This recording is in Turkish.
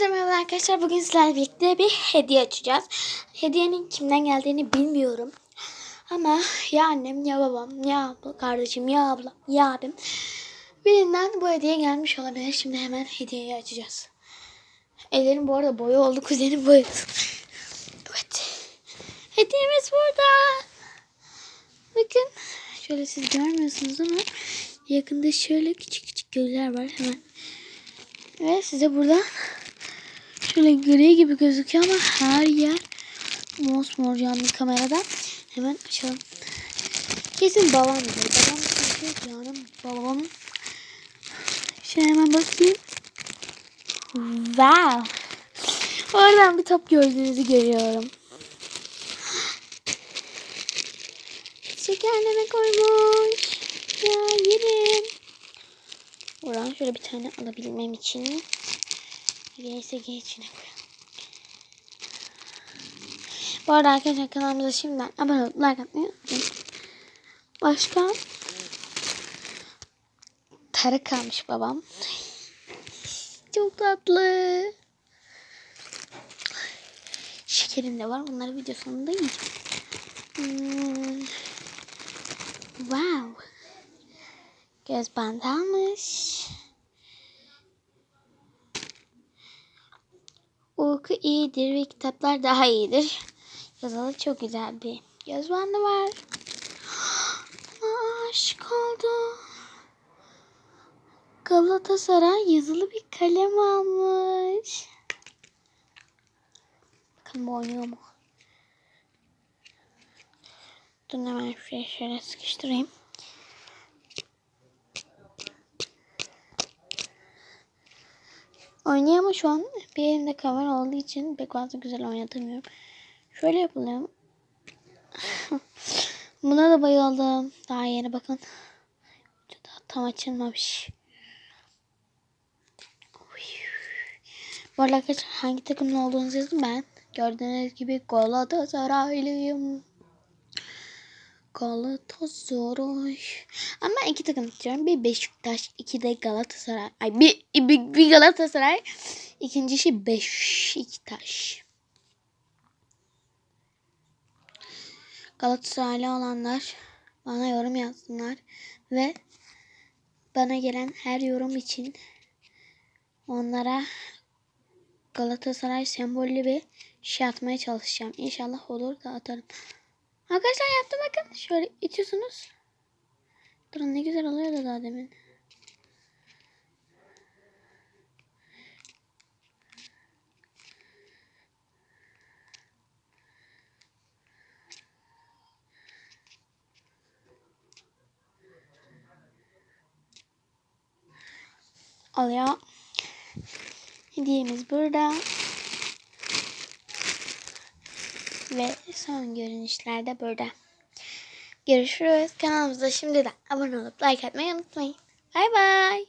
Merhaba arkadaşlar. Bugün sizlerle birlikte bir hediye açacağız. Hediyenin kimden geldiğini bilmiyorum. Ama ya annem ya babam ya abla, kardeşim ya abla ya abim. Birinden bu hediye gelmiş olabilir. Şimdi hemen hediyeyi açacağız. Ellerim bu arada boya oldu. Kuzenim boyadı. Evet. Hediyemiz burada. Bakın. Şöyle siz görmüyorsunuz ama yakında şöyle küçük küçük göller var hemen. Ve size buradan Şöyle gri gibi gözüküyor ama her yer mosmor canlı kamerada. Hemen açalım. Kesin babam diyor. Babam çünkü canım babam. Şöyle hemen bakayım. Wow. Oradan bir top gördüğünüzü görüyorum. Şekerleme koymuş. Ya yerim. Oradan şöyle bir tane alabilmem için Neyse içine koyalım. Bu arada arkadaşlar kanalımıza şimdiden abone olup like atmayı unutmayın. Başka Tarık kalmış babam. Çok tatlı. Şekerim de var. Bunları video sonunda yiyeceğim. Hmm. Wow. Göz bandı almış. Uyku iyidir ve kitaplar daha iyidir. Yazılı çok güzel bir göz bandı var. Aşık oldu. Galatasaray yazılı bir kalem almış. Bakalım oynuyor mu? Dur hemen şuraya şöyle sıkıştırayım. Oynuyor şu an bir elimde kamera olduğu için pek fazla güzel oynatamıyorum. Şöyle yapalım. Buna da bayıldım. Daha yeni bakın. Daha tam açılmamış. Bu arada hangi takımın olduğunuzu yazın ben. Gördüğünüz gibi Galatasaraylıyım. Galatasaray. Ama iki takım tutuyorum. Bir Beşiktaş, iki de Galatasaray. Ay bir, bir, bir Galatasaray. İkincisi Beşiktaş. Galatasaraylı olanlar bana yorum yazsınlar. Ve bana gelen her yorum için onlara Galatasaray sembollü bir şey atmaya çalışacağım. İnşallah olur da atarım. Arkadaşlar yaptım bakın. Şöyle itiyorsunuz. Durun ne güzel oluyordu daha demin. Alıyor. Hediyemiz burada. Ve son görünüşlerde burada. Görüşürüz. Kanalımıza şimdiden abone olup like atmayı unutmayın. Bay bay.